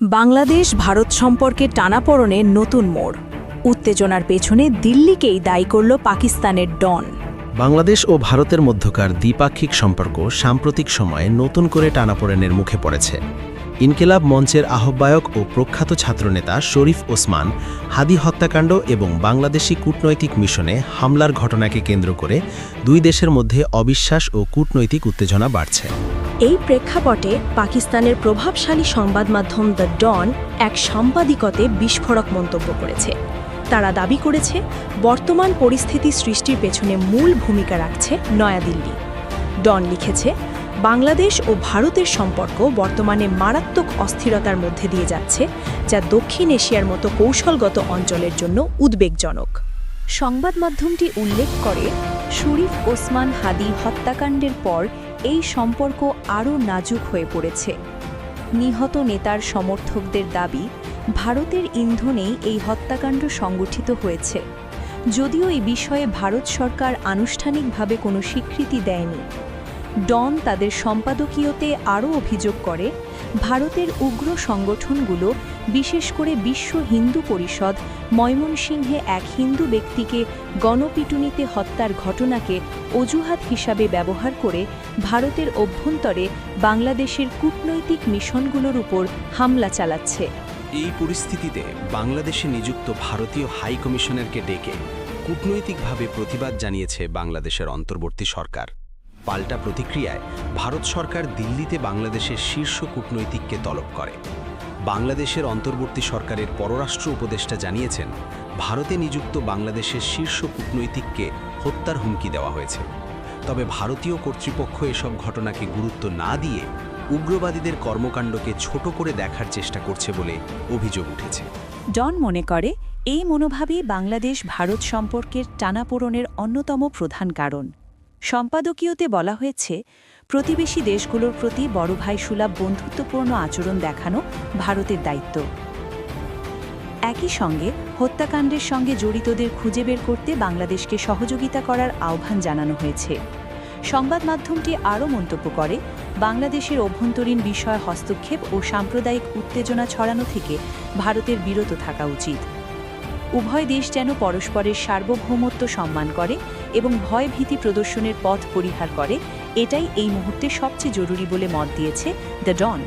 বাংলাদেশ ভারত সম্পর্কে টানাপড়নে নতুন মোড়। উত্তেজনার পেছনে দিল্লিকেই দায়ী করল পাকিস্তানের ডন। বাংলাদেশ ও ভারতের মধ্যকার দ্বিপাক্ষিক সম্পর্ক সাম্প্রতিক সময়ে নতুন করে টানাপোড়েনের মুখে পড়েছে। ইনকিলাব মঞ্চের আহ্বায়ক ও প্রখ্যাত ছাত্রনেতা শরীফ ওসমান, হাদি হত্যাকাণ্ড এবং বাংলাদেশি কূটনৈতিক মিশনে হামলার ঘটনাকে কেন্দ্র করে দুই দেশের মধ্যে অবিশ্বাস ও কূটনৈতিক উত্তেজনা বাড়ছে। এই প্রেক্ষাপটে পাকিস্তানের প্রভাবশালী সংবাদ মাধ্যম দ্য ডন এক সাংবাদিকতে বিস্ফোরক মন্তব্য করেছে। তারা দাবি করেছে, বর্তমান পরিস্থিতি সৃষ্টির পেছনে মূল ভূমিকা রাখছে নয়াদিল্লি। ডন লিখেছে, বাংলাদেশ ও ভারতের সম্পর্ক বর্তমানে মারাত্মক অস্থিরতার মধ্যে দিয়ে যাচ্ছে, যা দক্ষিণ এশিয়ার মতো কৌশলগত অঞ্চলের জন্য উদ্বেগজনক। সংবাদ মাধ্যমটি উল্লেখ করে, শরীফ ওসমান হাদি হত্যাকাণ্ডের পর এই সম্পর্ক আরও নাজুক হয়ে পড়েছে। নিহত নেতার সমর্থকদের দাবি, ভারতের ইন্ধনেই এই হত্যাকাণ্ড সংগঠিত হয়েছে। যদিও এই বিষয়ে ভারত সরকার আনুষ্ঠানিকভাবে কোনো স্বীকৃতি দেয়নি। ডন তাদের সম্পাদকীয়তে আরও অভিযোগ করে, ভারতের উগ্র সংগঠনগুলো, বিশেষ করে বিশ্ব হিন্দু পরিষদ, ময়মনসিংহে এক হিন্দু ব্যক্তিকে গণপিটুনিতে হত্যার ঘটনাকে অজুহাত হিসাবে ব্যবহার করে ভারতের অভ্যন্তরে বাংলাদেশের কূটনৈতিক মিশনগুলোর উপর হামলা চালাচ্ছে। এই পরিস্থিতিতে বাংলাদেশে নিযুক্ত ভারতীয় হাই কমিশনারকে ডেকে কূটনৈতিকভাবে প্রতিবাদ জানিয়েছে বাংলাদেশের অন্তর্বর্তী সরকার। পাল্টা প্রতিক্রিয়ায় ভারত সরকার দিল্লিতে বাংলাদেশের শীর্ষ কূটনৈতিককে তলব করে। বাংলাদেশের অন্তর্বর্তী সরকারের পররাষ্ট্র উপদেষ্টা জানিয়েছেন, ভারতে নিযুক্ত বাংলাদেশের শীর্ষ কূটনৈতিককে হত্যার হুমকি দেওয়া হয়েছে। তবে ভারতীয় কর্তৃপক্ষ এসব ঘটনাকে গুরুত্ব না দিয়ে উগ্রবাদীদের কর্মকাণ্ডকে ছোট করে দেখার চেষ্টা করছে বলে অভিযোগ উঠেছে। ডন মনে করে, এই মনোভাবই বাংলাদেশ ভারত সম্পর্কের টানাপোড়নের অন্যতম প্রধান কারণ। সম্পাদকীয়তে বলা হয়েছে, প্রতিবেশী দেশগুলোর প্রতি বড় ভাই সুলভ বন্ধুত্বপূর্ণ আচরণ দেখানো ভারতের দায়িত্ব। একই সঙ্গে হত্যাকাণ্ডের সঙ্গে জড়িতদের খুঁজে বের করতে বাংলাদেশকে সহযোগিতা করার আহ্বান জানানো হয়েছে। সংবাদ মাধ্যমটি আরও মন্তব্য করে, বাংলাদেশের অভ্যন্তরীণ বিষয় হস্তক্ষেপ ও সাম্প্রদায়িক উত্তেজনা ছড়ানো থেকে ভারতের বিরত থাকা উচিত। উভয় দেশ যেন পরস্পরের সার্বভৌমত্ব সম্মান করে এবং ভয় ভীতি প্রদর্শনের পথ পরিহার করে, এটাই এই মুহূর্তে সবচেয়ে জরুরি বলে মত দিয়েছে দ্য ডন।